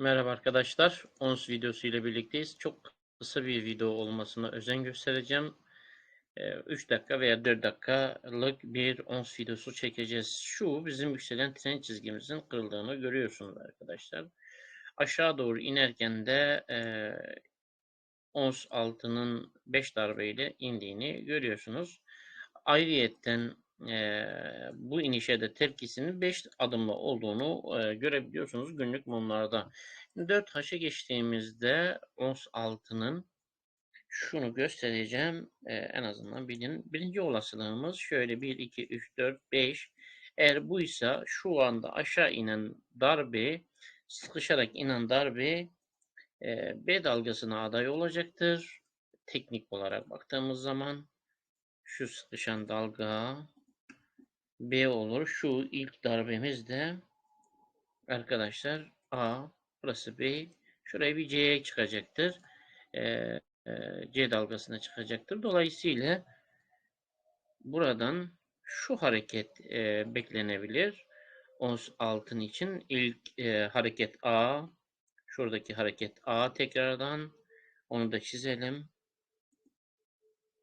Merhaba arkadaşlar. ONS videosu ile birlikteyiz. Çok kısa bir video olmasına özen göstereceğim. 3 dakika veya 4 dakikalık bir ONS videosu çekeceğiz. Şu bizim yükselen trend çizgimizin kırıldığını görüyorsunuz arkadaşlar. Aşağı doğru inerken de e, ONS altının 5 darbeyle indiğini görüyorsunuz. Ayrıyetten e, bu inişe de tepkisinin 5 adımlı olduğunu e, görebiliyorsunuz günlük mumlarda. 4 haşa geçtiğimizde ons altının şunu göstereceğim e, en azından bilin. Birinci olasılığımız şöyle 1, 2, 3, 4, 5. Eğer buysa şu anda aşağı inen darbe sıkışarak inen darbe e, B dalgasına aday olacaktır. Teknik olarak baktığımız zaman şu sıkışan dalga B olur. Şu ilk darbemiz de arkadaşlar A. Burası B. Şuraya bir C'ye çıkacaktır. Ee, e, C dalgasına çıkacaktır. Dolayısıyla buradan şu hareket e, beklenebilir. Ons altın için ilk e, hareket A. Şuradaki hareket A tekrardan. Onu da çizelim.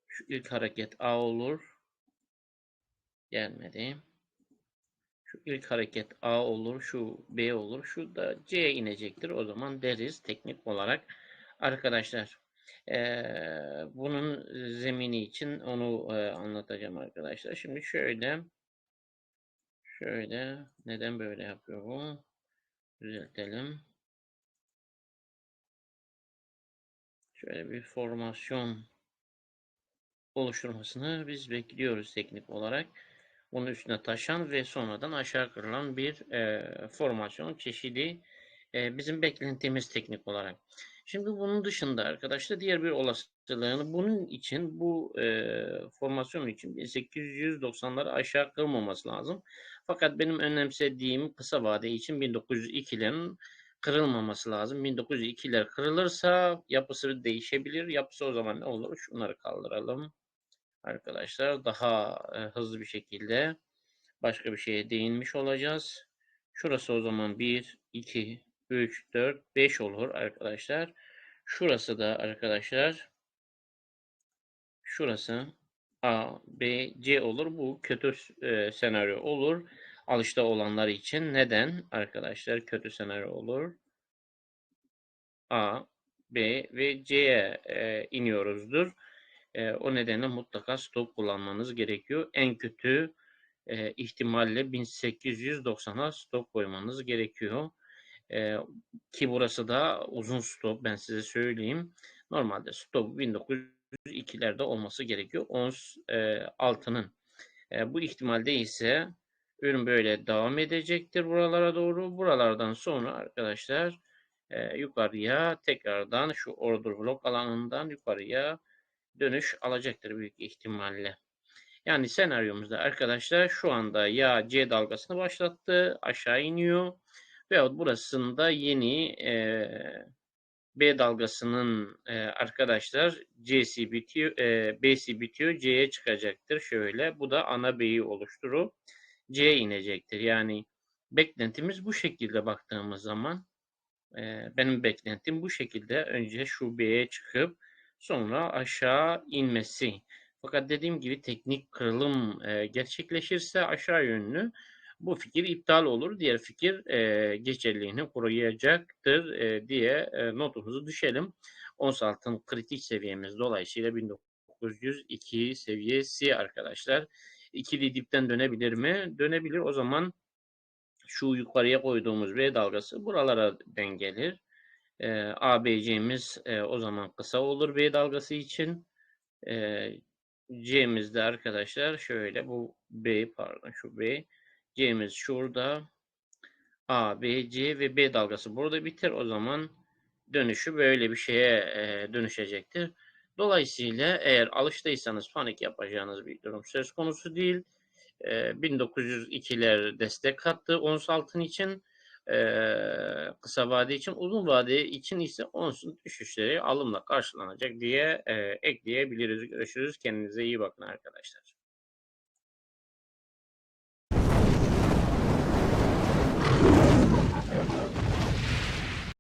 Şu ilk hareket A olur. Gelmedi. Şu ilk hareket A olur, şu B olur, şu da C inecektir. O zaman deriz teknik olarak. Arkadaşlar ee, bunun zemini için onu e, anlatacağım arkadaşlar. Şimdi şöyle şöyle neden böyle yapıyor bu? Düzeltelim. Şöyle bir formasyon oluşturmasını biz bekliyoruz teknik olarak onun üstüne taşan ve sonradan aşağı kırılan bir e, formasyon çeşidi e, bizim beklentimiz teknik olarak. Şimdi bunun dışında arkadaşlar diğer bir olasılığını bunun için bu e, formasyon için 1890'ları aşağı kırılmaması lazım. Fakat benim önemsediğim kısa vade için 1902'lerin kırılmaması lazım. 1902'ler kırılırsa yapısı değişebilir. Yapısı o zaman ne olur? Şunları kaldıralım arkadaşlar daha e, hızlı bir şekilde başka bir şeye değinmiş olacağız. Şurası o zaman 1, 2, 3, 4, 5 olur arkadaşlar. Şurası da arkadaşlar şurası A, B, C olur. Bu kötü e, senaryo olur. Alışta olanlar için. Neden arkadaşlar kötü senaryo olur? A, B ve C'ye e, iniyoruzdur. E, o nedenle mutlaka stop kullanmanız gerekiyor. En kötü e, ihtimalle 1890'a stop koymanız gerekiyor. E, ki burası da uzun stop ben size söyleyeyim. Normalde stop 1902'lerde olması gerekiyor. Ons e, altının. E, bu ihtimalde ise ürün böyle devam edecektir buralara doğru. Buralardan sonra arkadaşlar e, yukarıya tekrardan şu order block alanından yukarıya dönüş alacaktır büyük ihtimalle. Yani senaryomuzda arkadaşlar şu anda ya C dalgasını başlattı aşağı iniyor veyahut burasında yeni e, B dalgasının e, arkadaşlar C'si bitiyor, e, B'si bitiyor C'ye çıkacaktır. Şöyle bu da ana B'yi oluşturur. C inecektir. Yani beklentimiz bu şekilde baktığımız zaman e, benim beklentim bu şekilde önce şu B'ye çıkıp sonra aşağı inmesi. Fakat dediğim gibi teknik kırılım e, gerçekleşirse aşağı yönlü bu fikir iptal olur. Diğer fikir e, geçerliğini koruyacaktır e, diye e, notumuzu düşelim. Ons altın kritik seviyemiz dolayısıyla 1902 seviyesi arkadaşlar. İkili dipten dönebilir mi? Dönebilir. O zaman şu yukarıya koyduğumuz B dalgası buralara dengelir. E, ABC'miz e, o zaman kısa olur B dalgası için. E, C'miz de arkadaşlar şöyle bu B pardon şu B. C'miz şurada. A, B, C ve B dalgası burada biter. O zaman dönüşü böyle bir şeye e, dönüşecektir. Dolayısıyla eğer alıştıysanız panik yapacağınız bir durum söz konusu değil. E, 1902'ler destek kattı ons altın için e, kısa vade için uzun vade için ise onsun düşüşleri alımla karşılanacak diye e, ekleyebiliriz. Görüşürüz. Kendinize iyi bakın arkadaşlar.